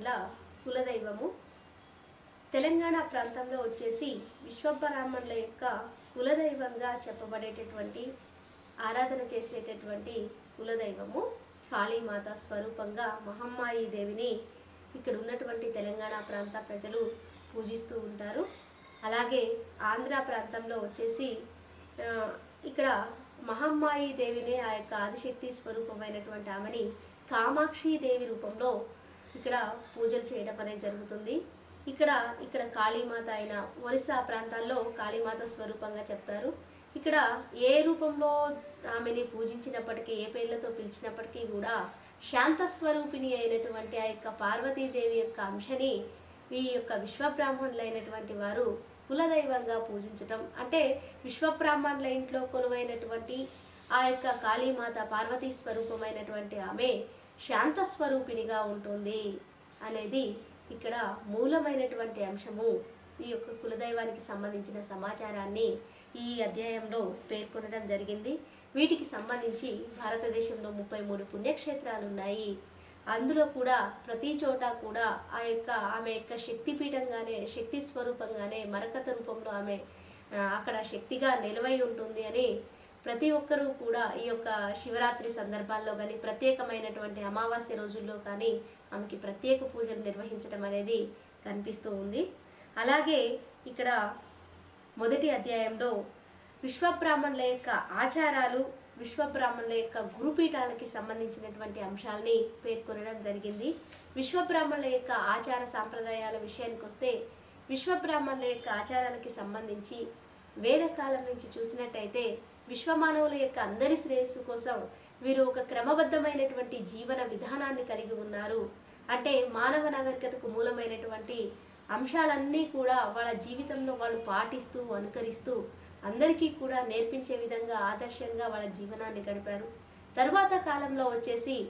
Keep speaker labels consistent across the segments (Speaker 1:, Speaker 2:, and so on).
Speaker 1: విశ్వబ్రాహ్మణుల కులదైవము. తెలంగాణ ప్రాంతంలో వచ్చేసి విశ్వబ్రాహ్మణుల యొక్క కులదైవంగా చెప్పబడేటటువంటి ఆరాధన చేసేటటువంటి కులదైవము కాళీమాత స్వరూపంగా మహమ్మాయి దేవిని ఇక్కడ ఉన్నటువంటి తెలంగాణ ప్రాంత ప్రజలు పూజిస్తూ ఉంటారు. అలాగే ఆంధ్ర ప్రాంతంలో వచ్చేసి ఇక్కడ మహమ్మాయి దేవిని ఆ యొక్క ఆదిశక్తి స్వరూపమైనటువంటి ఆమెని కామాక్షి దేవి రూపంలో ఇక్కడ పూజలు చేయడం అనేది జరుగుతుంది. ఇక్కడ ఇక్కడ కాళీమాత అయిన ఒరిస్సా ప్రాంతాల్లో కాళీమాత స్వరూపంగా చెప్తారు. ఇక్కడ ఏ రూపంలో ఆమెని పూజించినప్పటికీ ఏ పేర్లతో పిలిచినప్పటికీ కూడా శాంత స్వరూపిణి అయినటువంటి ఆ యొక్క పార్వతీదేవి యొక్క అంశని ఈ యొక్క విశ్వబ్రాహ్మణులైనటువంటి వారు కులదైవంగా పూజించటం. అంటే విశ్వబ్రాహ్మణుల ఇంట్లో కొలువైనటువంటి ఆ యొక్క కాళీమాత పార్వతీ స్వరూపమైనటువంటి ఆమె శాంత స్వరూపిణిగా ఉంటుంది అనేది ఇక్కడ మూలమైనటువంటి అంశము. ఈ యొక్క కులదైవానికి సంబంధించిన సమాచారాన్ని ఈ అధ్యాయంలో పేర్కొనడం జరిగింది. వీటికి సంబంధించి భారతదేశంలో ముప్పై మూడు పుణ్యక్షేత్రాలు ఉన్నాయి. అందులో కూడా ప్రతి చోట కూడా ఆ యొక్క ఆమె యొక్క శక్తిపీఠంగానే శక్తి స్వరూపంగానే మరకత రూపంలో ఆమె అక్కడ శక్తిగా నిలవై ఉంటుంది అని ప్రతి ఒక్కరూ కూడా ఈ యొక్క శివరాత్రి సందర్భాల్లో కానీ ప్రత్యేకమైనటువంటి అమావాస్య రోజుల్లో కానీ ఆమెకి ప్రత్యేక పూజలు నిర్వహించడం అనేది కనిపిస్తూ ఉంది. అలాగే ఇక్కడ మొదటి అధ్యాయంలో విశ్వబ్రాహ్మణుల యొక్క ఆచారాలు విశ్వబ్రాహ్మణుల యొక్క గురుపీఠాలకి సంబంధించినటువంటి అంశాలని పేర్కొనడం జరిగింది. విశ్వబ్రాహ్మణుల యొక్క ఆచార సాంప్రదాయాల విషయానికి వస్తే విశ్వబ్రాహ్మణుల యొక్క ఆచారాలకి సంబంధించి వేదకాలం నుంచి చూసినట్టయితే విశ్వమానవుల యొక్క అందరి శ్రేయస్సు కోసం వీరు ఒక క్రమబద్ధమైనటువంటి జీవన విధానాన్ని కలిగి ఉన్నారు. అంటే మానవ నాగరికతకు మూలమైనటువంటి అంశాలన్నీ కూడా వాళ్ళ జీవితంలో వాళ్ళు పాటిస్తూ అనుకరిస్తూ అందరికీ కూడా నేర్పించే విధంగా ఆదర్శంగా వాళ్ళ జీవనాన్ని గడిపారు. తరువాత కాలంలో వచ్చేసి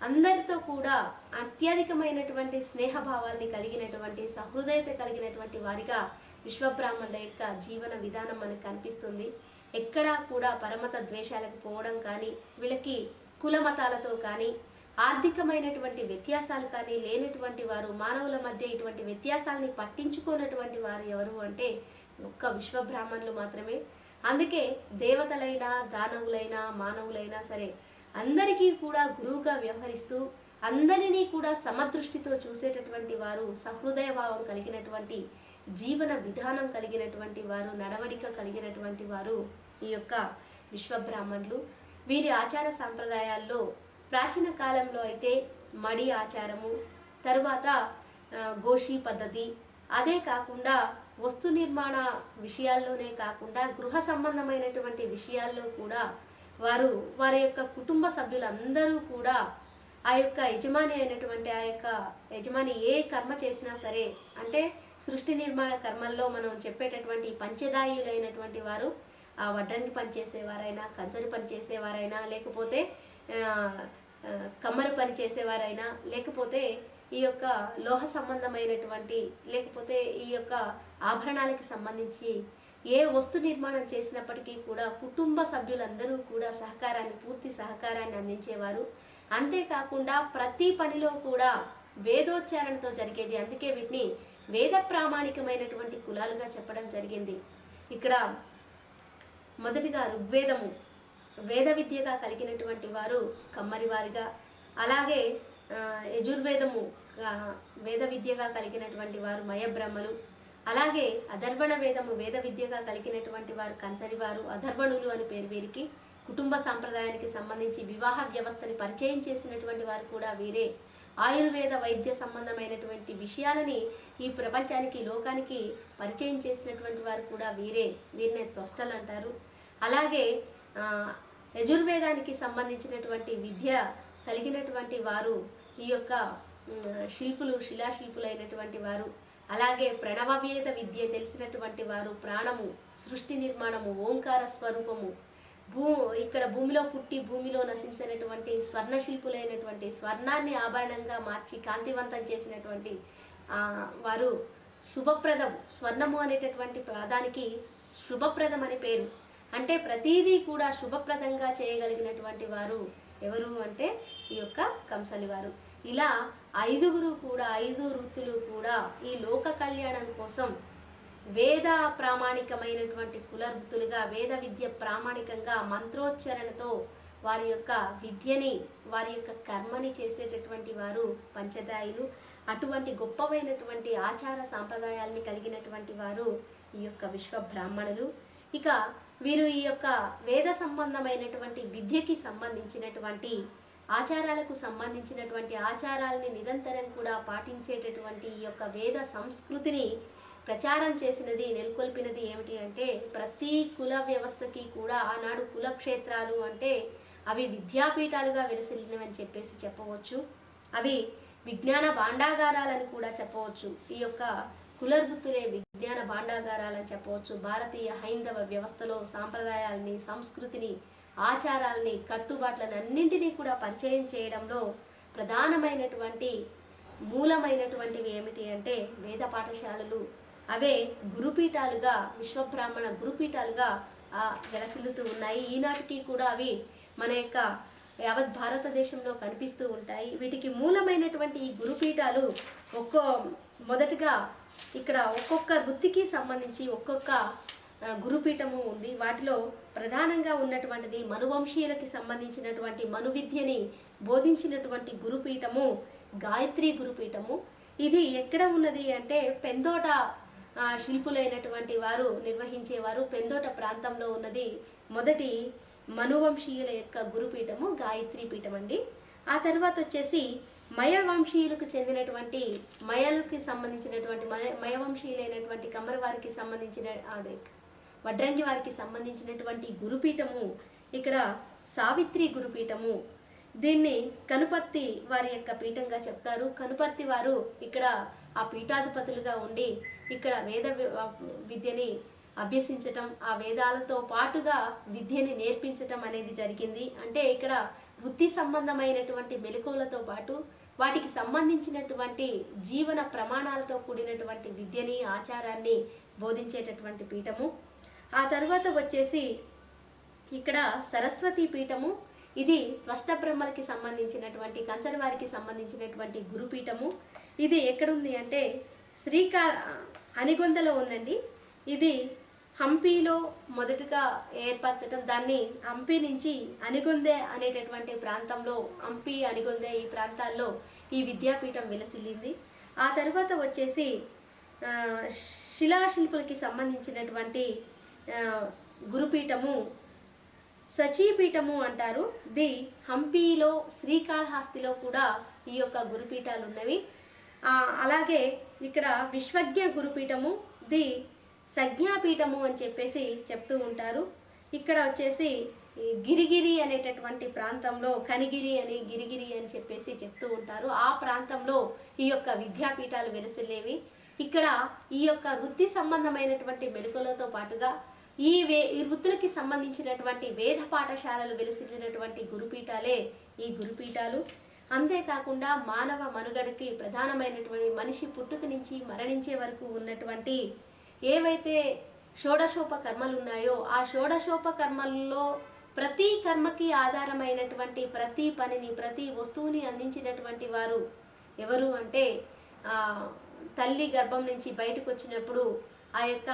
Speaker 1: అందరితో కూడా అత్యధికమైనటువంటి స్నేహభావాల్ని కలిగినటువంటి సహృదయత కలిగినటువంటి వారిగా విశ్వబ్రాహ్మణుల యొక్క జీవన విధానం మనకు కనిపిస్తుంది. ఎక్కడా కూడా పరమత ద్వేషాలకు పోవడం కానీ వీళ్ళకి కుల మతాలతో కానీ ఆర్థికమైనటువంటి వ్యత్యాసాలు కానీ లేనటువంటి వారు మానవుల మధ్య ఇటువంటి వ్యత్యాసాలని పట్టించుకోనటువంటి వారు ఎవరు అంటే ఒక్క విశ్వబ్రాహ్మణులు మాత్రమే. అందుకే దేవతలైనా దానవులైనా మానవులైనా సరే అందరికీ కూడా గురువుగా వ్యవహరిస్తూ అందరినీ కూడా సమదృష్టితో చూసేటటువంటి వారు సహృదయ భావం కలిగినటువంటి జీవన విధానం కలిగినటువంటి వారు నడవడిక కలిగినటువంటి వారు ఈ యొక్క విశ్వబ్రాహ్మణులు. వీరి ఆచార సాంప్రదాయాల్లో ప్రాచీన కాలంలో అయితే మడి ఆచారము తరువాత గోషి పద్ధతి అదే కాకుండా వస్తు నిర్మాణ విషయాల్లోనే కాకుండా గృహ సంబంధమైనటువంటి విషయాల్లో కూడా వారు వారి యొక్క కుటుంబ సభ్యులందరూ కూడా ఆ యొక్క యజమాని అయినటువంటి ఆ యొక్క యజమాని ఏ కర్మ చేసినా సరే అంటే సృష్టి నిర్మాణ కర్మల్లో మనం చెప్పేటటువంటి పంచదాయులైనటువంటి వారు ఆ వడ్రంగి పని చేసేవారైనా కంచరి పని చేసేవారైనా లేకపోతే కమ్మరి పని చేసేవారైనా లేకపోతే ఈ యొక్క లోహ సంబంధమైనటువంటి లేకపోతే ఈ యొక్క ఆభరణాలకి సంబంధించి ఏ వస్తు నిర్మాణం చేసినప్పటికీ కూడా కుటుంబ సభ్యులందరూ కూడా సహకారాన్ని పూర్తి సహకారాన్ని అందించేవారు. అంతేకాకుండా ప్రతి పనిలో కూడా వేదోచ్చారణతో జరిగేది. అందుకే వీటిని వేద ప్రామాణికమైనటువంటి కులాలుగా చెప్పడం జరిగింది. ఇక్కడ మొదటిగా ఋగ్వేదము. వేద విద్యగా కలిగినటువంటి వారు కమ్మరి వారిగా అలాగే యజుర్వేదము వేద విద్యగా కలిగినటువంటి వారు మయబ్రహ్మలు అలాగే అధర్వణ వేదము వేద విద్యగా కలిగినటువంటి వారు కంచరి వారు అధర్వణులు అని పేరు వీరికి. కుటుంబ సాంప్రదాయానికి సంబంధించి వివాహ వ్యవస్థని పరిచయం చేసినటువంటి వారు కూడా వీరే. ఆయుర్వేద వైద్య సంబంధమైనటువంటి విషయాలని ఈ ప్రపంచానికి లోకానికి పరిచయం చేసినటువంటి వారు కూడా వీరే. వీరినే త్వష్టలు అంటారు. అలాగే యజుర్వేదానికి సంబంధించినటువంటి విద్య కలిగినటువంటి వారు ఈ యొక్క శిల్పులు శిలాశిల్పులైనటువంటి వారు అలాగే ప్రణవవేద విద్య తెలిసినటువంటి వారు ప్రాణము సృష్టి నిర్మాణము ఓంకార స్వరూపము భూ ఇక్కడ భూమిలో పుట్టి భూమిలో నశించినటువంటి స్వర్ణ శిల్పులైనటువంటి స్వర్ణాన్ని ఆభరణంగా మార్చి కాంతివంతం చేసినటువంటి వారు శుభప్రదం స్వర్ణము అనేటటువంటి పదానికి శుభప్రదం అని పేరు. అంటే ప్రతిదీ కూడా శుభప్రదంగా చేయగలిగినటువంటి వారు ఎవరు అంటే ఈ యొక్క కంసలి వారు. ఇలా ఐదుగురు కూడా ఐదు వృత్తులు కూడా ఈ లోక కళ్యాణం కోసం వేద ప్రామాణికమైనటువంటి కుల వృత్తులుగా వేద విద్య ప్రామాణికంగా మంత్రోచ్చరణతో వారి యొక్క విద్యని వారి యొక్క కర్మని చేసేటటువంటి వారు పంచదాయులు. అటువంటి గొప్పవైనటువంటి ఆచార సాంప్రదాయాల్ని కలిగినటువంటి వారు ఈ యొక్క విశ్వ బ్రాహ్మణులు. ఇక వీరు ఈ యొక్క వేద సంబంధమైనటువంటి విద్యకి సంబంధించినటువంటి ఆచారాలకు సంబంధించినటువంటి ఆచారాలని నిరంతరం కూడా పాటించేటటువంటి ఈ యొక్క వేద సంస్కృతిని ప్రచారం చేసినది నెలకొల్పినది ఏమిటి అంటే ప్రతి కుల వ్యవస్థకి కూడా ఆనాడు కులక్షేత్రాలు అంటే అవి విద్యాపీఠాలుగా వెలసిల్లినవని చెప్పేసి చెప్పవచ్చు. అవి విజ్ఞాన భాండాగారాలని కూడా చెప్పవచ్చు. ఈ యొక్క కులర్బుత్తులే విజ్ఞాన భాండాగారాలని చెప్పవచ్చు. భారతీయ హైందవ వ్యవస్థలో సాంప్రదాయాలని సంస్కృతిని ఆచారాలని కట్టుబాట్లను అన్నింటినీ కూడా పరిచయం చేయడంలో ప్రధానమైనటువంటి మూలమైనటువంటివి ఏమిటి అంటే వేద పాఠశాలలు అవే గురుపీఠాలుగా విశ్వబ్రాహ్మణ గురుపీఠాలుగా ఆ, వెలసిల్లుతూ ఉన్నాయి. ఈనాటికి కూడా అవి మన యొక్క యావత్ భారతదేశంలో కనిపిస్తూ ఉంటాయి. వీటికి మూలమైనటువంటి ఈ గురుపీఠాలు ఒక్కో మొదటగా ఇక్కడ ఒక్కొక్క వృత్తికి సంబంధించి ఒక్కొక్క గురుపీఠము ఉంది. వాటిలో ప్రధానంగా ఉన్నటువంటిది మనువంశీయులకి సంబంధించినటువంటి మను విద్యని బోధించినటువంటి గురుపీఠము గాయత్రి గురుపీఠము. ఇది ఎక్కడ ఉన్నది అంటే పెందోట శిల్పులైనటువంటి వారు నిర్వహించేవారు పెందోట ప్రాంతంలో ఉన్నది మొదటి మనువంశీయుల యొక్క గురుపీఠము గాయత్రి పీఠం అండి ఆ తర్వాత వచ్చేసి మయవంశీయులకు చెందినటువంటి మయలకి సంబంధించినటువంటి మయ మయవంశీయులైనటువంటి కమరవారికి సంబంధించిన అదే వడ్రంగి వారికి సంబంధించినటువంటి గురుపీఠము ఇక్కడ సావిత్రి గురుపీఠము. దీన్ని కనుపర్తి వారి యొక్క పీఠంగా చెప్తారు. కనుపర్తి వారు ఇక్కడ ఆ పీఠాధిపతులుగా ఉండి ఇక్కడ వేద విద్యని అభ్యసించటం ఆ వేదాలతో పాటుగా విద్యని నేర్పించటం అనేది జరిగింది. అంటే ఇక్కడ వృత్తి సంబంధమైనటువంటి మెలకువలతో పాటు వాటికి సంబంధించినటువంటి జీవన ప్రమాణాలతో కూడినటువంటి విద్యని ఆచారాన్ని బోధించేటటువంటి పీఠము. ఆ తర్వాత వచ్చేసి ఇక్కడ సరస్వతి పీఠము ఇది త్వష్ట బ్రహ్మలకి సంబంధించినటువంటి కంచర వారికి సంబంధించినటువంటి గురుపీఠము. ఇది ఎక్కడుంది అంటే శ్రీకా అనిగొందలో ఉందండి. ఇది హంపీలో మొదటగా ఏర్పరచడం దాన్ని హంపి నుంచి అనిగొందె అనేటటువంటి ప్రాంతంలో హంపి అనిగొందె ఈ ప్రాంతాల్లో ఈ విద్యాపీఠం విలసిల్లింది. ఆ తర్వాత వచ్చేసి శిలాశిల్పులకి సంబంధించినటువంటి గురుపీఠము సచీపీఠము అంటారు. ది హంపీలో శ్రీకాళహస్తిలో కూడా ఈ యొక్క గురుపీఠాలు ఉన్నవి అలాగే ఇక్కడ విశ్వజ్ఞ గురుపీఠము ది సజ్ఞాపీఠము అని చెప్పేసి చెప్తూ ఉంటారు. ఇక్కడ వచ్చేసి గిరిగిరి అనేటటువంటి ప్రాంతంలో కనిగిరి అని గిరిగిరి అని చెప్పేసి చెప్తూ ఉంటారు. ఆ ప్రాంతంలో ఈ యొక్క విద్యాపీఠాలు వెలిసిలేవి ఇక్కడ ఈ యొక్క వృత్తి సంబంధమైనటువంటి మెలుకలతో పాటుగా ఈ వే ఈ వృత్తులకి సంబంధించినటువంటి వేద పాఠశాలలు వెలిసిల్లినటువంటి గురుపీఠాలే ఈ గురుపీఠాలు. అంతేకాకుండా మానవ మనుగడకి ప్రధానమైనటువంటి మనిషి పుట్టుక నుంచి మరణించే వరకు ఉన్నటువంటి ఏవైతే షోడశోప కర్మలు ఉన్నాయో ఆ షోడశోప కర్మల్లో ప్రతి కర్మకి ఆధారమైనటువంటి ప్రతి పనిని ప్రతి వస్తువుని అందించినటువంటి వారు ఎవరు అంటే తల్లి గర్భం నుంచి బయటకు వచ్చినప్పుడు ఆ యొక్క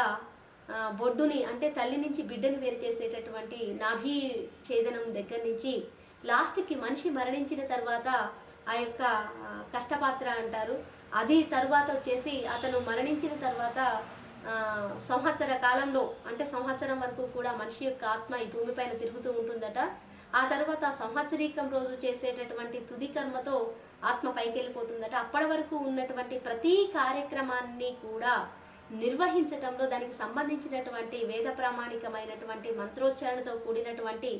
Speaker 1: బొడ్డుని అంటే తల్లి నుంచి బిడ్డను వేరు చేసేటటువంటి నాభి ఛేదనం దగ్గర నుంచి లాస్ట్కి మనిషి మరణించిన తర్వాత ఆ యొక్క కష్టపాత్ర అంటారు. అది తర్వాత వచ్చేసి అతను మరణించిన తర్వాత సంవత్సర కాలంలో అంటే సంవత్సరం వరకు కూడా మనిషి యొక్క ఆత్మ ఈ భూమిపైన తిరుగుతూ ఉంటుందట. ఆ తర్వాత సంవత్సరీకం రోజు చేసేటటువంటి తుది కర్మతో ఆత్మ పైకి వెళ్ళిపోతుందట అప్పటి వరకు ఉన్నటువంటి ప్రతి కార్యక్రమాన్ని కూడా నిర్వహించటంలో దానికి సంబంధించినటువంటి వేద ప్రామాణికమైనటువంటి మంత్రోచ్చారణతో కూడినటువంటి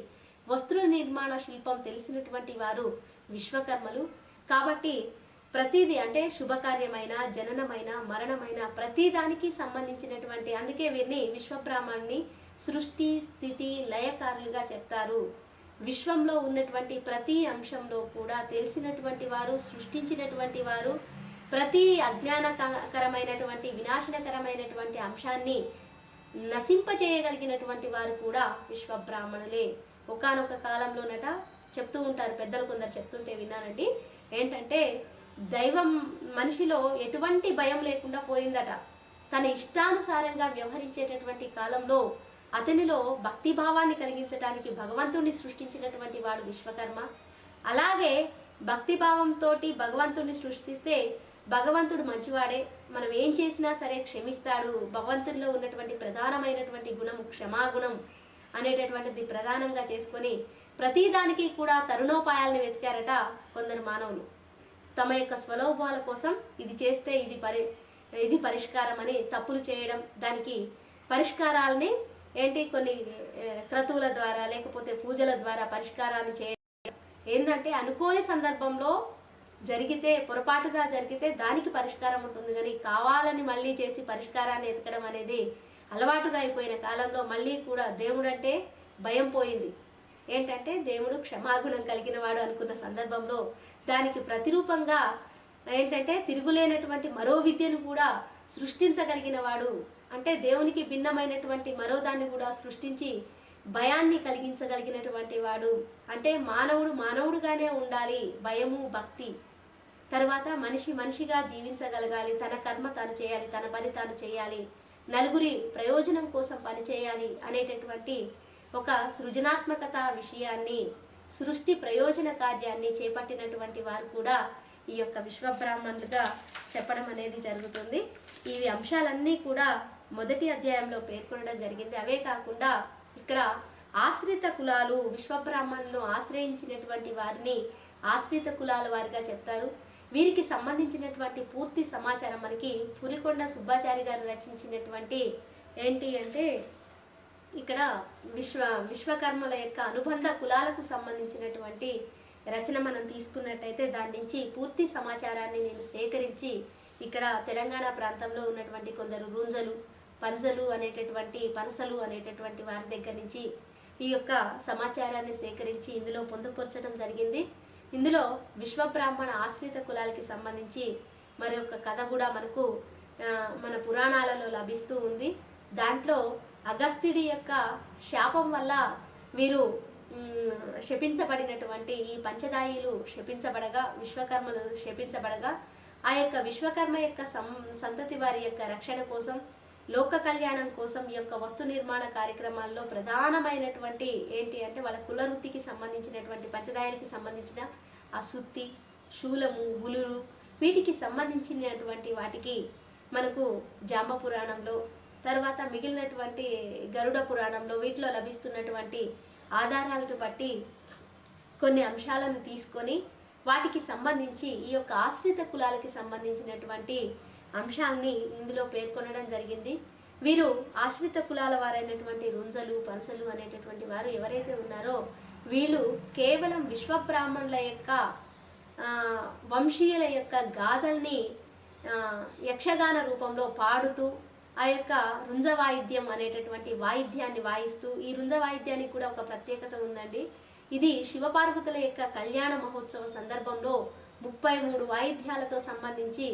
Speaker 1: వస్త్ర నిర్మాణ శిల్పం తెలిసినటువంటి వారు విశ్వకర్మలు. కాబట్టి ప్రతిదీ అంటే శుభకార్యమైన జననమైన మరణమైన ప్రతి దానికి సంబంధించినటువంటి అందుకే వీరిని విశ్వప్రామాన్ని సృష్టి స్థితి లయకారులుగా చెప్తారు. విశ్వంలో ఉన్నటువంటి ప్రతి అంశంలో కూడా తెలిసినటువంటి వారు సృష్టించినటువంటి వారు ప్రతి అజ్ఞానకరమైనటువంటి వినాశనకరమైనటువంటి అంశాన్ని నశింపజేయగలిగినటువంటి వారు కూడా విశ్వబ్రాహ్మణులే. ఒకానొక కాలంలోనట చెప్తూ ఉంటారు పెద్దలు కొందరు చెప్తుంటే విన్నానండి. ఏంటంటే దైవం మనిషిలో ఎటువంటి భయం లేకుండా పోయిందట. తన ఇష్టానుసారంగా వ్యవహరించేటటువంటి కాలంలో అతనిలో భక్తి భావాన్ని కలిగించడానికి భగవంతుణ్ణి సృష్టించినటువంటి వాడు విశ్వకర్మ. అలాగే భక్తి భావంతో భగవంతుణ్ణి సృష్టిస్తే భగవంతుడు మంచివాడే. మనం ఏం చేసినా సరే క్షమిస్తాడు. భగవంతుడిలో ఉన్నటువంటి ప్రధానమైనటువంటి గుణం క్షమాగుణం అనేటటువంటిది ప్రధానంగా చేసుకొని ప్రతిదానికి కూడా తరుణోపాయాలను వెతికారట కొందరు మానవులు. తమ యొక్క స్వలోభాల కోసం ఇది చేస్తే ఇది పరి ఇది పరిష్కారం అని తప్పులు చేయడం దానికి పరిష్కారాలని ఏంటి కొన్ని క్రతువుల ద్వారా లేకపోతే పూజల ద్వారా పరిష్కారాన్ని చేయడం. ఏంటంటే అనుకోని సందర్భంలో జరిగితే పొరపాటుగా జరిగితే దానికి పరిష్కారం ఉంటుంది. కానీ కావాలని మళ్ళీ చేసి పరిష్కారాన్ని ఎతకడం అనేది అలవాటుగా అయిపోయిన కాలంలో మళ్ళీ కూడా దేవుడు అంటే భయం పోయింది. ఏంటంటే దేవుడు క్షమాగుణం కలిగిన వాడు అనుకున్న సందర్భంలో దానికి ప్రతిరూపంగా ఏంటంటే తిరుగులేనటువంటి మరో విద్యను కూడా సృష్టించగలిగిన వాడు అంటే దేవునికి భిన్నమైనటువంటి మరో దాన్ని కూడా సృష్టించి భయాన్ని కలిగించగలిగినటువంటి వాడు. అంటే మానవుడు మానవుడుగానే ఉండాలి భయము భక్తి. తర్వాత మనిషి మనిషిగా జీవించగలగాలి తన కర్మ తాను చేయాలి తన పని తాను చేయాలి నలుగురి ప్రయోజనం కోసం పని చేయాలి అనేటటువంటి ఒక సృజనాత్మకత విషయాన్ని సృష్టి ప్రయోజన కార్యాన్ని చేపట్టినటువంటి వారు కూడా ఈ యొక్క విశ్వబ్రాహ్మణులుగా చెప్పడం అనేది జరుగుతుంది. ఈ అంశాలన్నీ కూడా మొదటి అధ్యాయంలో పేర్కొనడం జరిగింది. అవే కాకుండా ఇక్కడ ఆశ్రిత కులాలు విశ్వబ్రాహ్మణులను ఆశ్రయించినటువంటి వారిని ఆశ్రిత కులాల వారిగా చెప్తారు. వీరికి సంబంధించినటువంటి పూర్తి సమాచారం మనకి పులికొండ సుబ్బాచారి గారు రచించినటువంటి ఏంటి అంటే ఇక్కడ విశ్వ విశ్వకర్మల యొక్క అనుబంధ కులాలకు సంబంధించినటువంటి రచన మనం తీసుకున్నట్టయితే దాని నుంచి పూర్తి సమాచారాన్ని నేను సేకరించి ఇక్కడ తెలంగాణ ప్రాంతంలో ఉన్నటువంటి కొందరు రుంజలు పంజలు అనేటటువంటి పనసలు అనేటటువంటి వారి దగ్గర నుంచి ఈ యొక్క సమాచారాన్ని సేకరించి ఇందులో పొందుపరచడం జరిగింది. ఇందులో విశ్వబ్రాహ్మణ ఆశ్రిత కులాలకి సంబంధించి మరి యొక్క కథ కూడా మనకు మన పురాణాలలో లభిస్తూ ఉంది. దాంట్లో అగస్త్యుడి యొక్క శాపం వల్ల వీరు శపించబడినటువంటి ఈ పంచదాయిలు శపించబడగా విశ్వకర్మలు శపించబడగా ఆ యొక్క విశ్వకర్మ యొక్క సం సంతతి వారి యొక్క రక్షణ కోసం లోక కళ్యాణం కోసం ఈ యొక్క వస్తు నిర్మాణ కార్యక్రమాల్లో ప్రధానమైనటువంటి ఏంటి అంటే వాళ్ళ కుల వృత్తికి సంబంధించినటువంటి పంచదాయలకి సంబంధించిన ఆ సుత్తి శూలము ఉలురు వీటికి సంబంధించినటువంటి వాటికి మనకు జాంబ పురాణంలో తర్వాత మిగిలినటువంటి గరుడ పురాణంలో వీటిలో లభిస్తున్నటువంటి ఆధారాలను బట్టి కొన్ని అంశాలను తీసుకొని వాటికి సంబంధించి ఈ యొక్క ఆశ్రిత కులాలకి సంబంధించినటువంటి అంశాల్ని ఇందులో పేర్కొనడం జరిగింది. వీరు ఆశ్రిత కులాల వారైనటువంటి రుంజలు పనసలు అనేటటువంటి వారు ఎవరైతే ఉన్నారో వీళ్ళు కేవలం విశ్వబ్రాహ్మణుల యొక్క వంశీయుల యొక్క గాథల్ని యక్షగాన రూపంలో పాడుతూ ఆ యొక్క రుంజ వాయిద్యం అనేటటువంటి వాయిద్యాన్ని వాయిస్తూ ఈ రుంజ వాయిద్యానికి కూడా ఒక ప్రత్యేకత ఉందండి. ఇది శివపార్వతుల యొక్క కళ్యాణ మహోత్సవ సందర్భంలో ముప్పై మూడు వాయిద్యాలతో సంబంధించి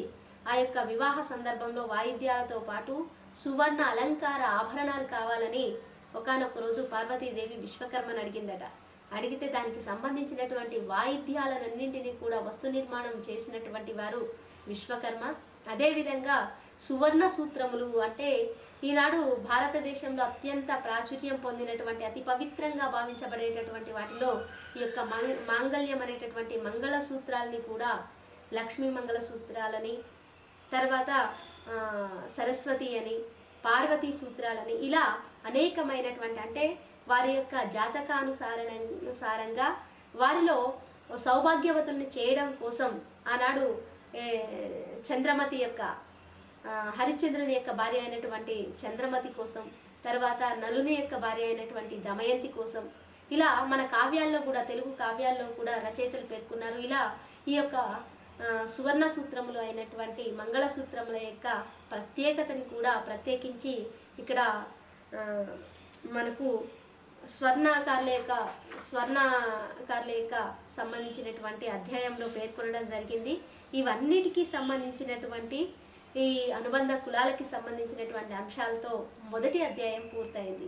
Speaker 1: ఆ యొక్క వివాహ సందర్భంలో వాయిద్యాలతో పాటు సువర్ణ అలంకార ఆభరణాలు కావాలని ఒకానొక రోజు పార్వతీదేవి విశ్వకర్మని అడిగిందట. అడిగితే దానికి సంబంధించినటువంటి వాయిద్యాలన్నింటినీ కూడా వస్తు నిర్మాణం చేసినటువంటి వారు విశ్వకర్మ. అదేవిధంగా సువర్ణ సూత్రములు అంటే ఈనాడు భారతదేశంలో అత్యంత ప్రాచుర్యం పొందినటువంటి అతి పవిత్రంగా భావించబడేటటువంటి వాటిలో ఈ యొక్క మాంగ- మాంగళ్యం అనేటటువంటి మంగళ సూత్రాలని కూడా లక్ష్మీ మంగళ సూత్రాలని తర్వాత సరస్వతి అని పార్వతీ సూత్రాలని ఇలా అనేకమైనటువంటి అంటే వారి యొక్క జాతకానుసారణానుసారంగా వారిలో సౌభాగ్యవతుల్ని చేయడం కోసం ఆనాడు చంద్రమతి యొక్క హరిశ్చంద్రుని యొక్క భార్య అయినటువంటి చంద్రమతి కోసం తర్వాత నలుని యొక్క భార్య అయినటువంటి దమయంతి కోసం ఇలా మన కావ్యాల్లో కూడా తెలుగు కావ్యాల్లో కూడా రచయితలు పేర్కొన్నారు. ఇలా ఈ యొక్క సువర్ణ సూత్రములు అయినటువంటి మంగళసూత్రముల యొక్క ప్రత్యేకతని కూడా ప్రత్యేకించి ఇక్కడ మనకు స్వర్ణాకారుల యొక్క స్వర్ణాకారుల యొక్క సంబంధించినటువంటి అధ్యాయంలో పేర్కొనడం జరిగింది. ఇవన్నిటికీ సంబంధించినటువంటి ఈ అనుబంధ కులాలకి సంబంధించినటువంటి అంశాలతో మొదటి అధ్యాయం పూర్తయింది.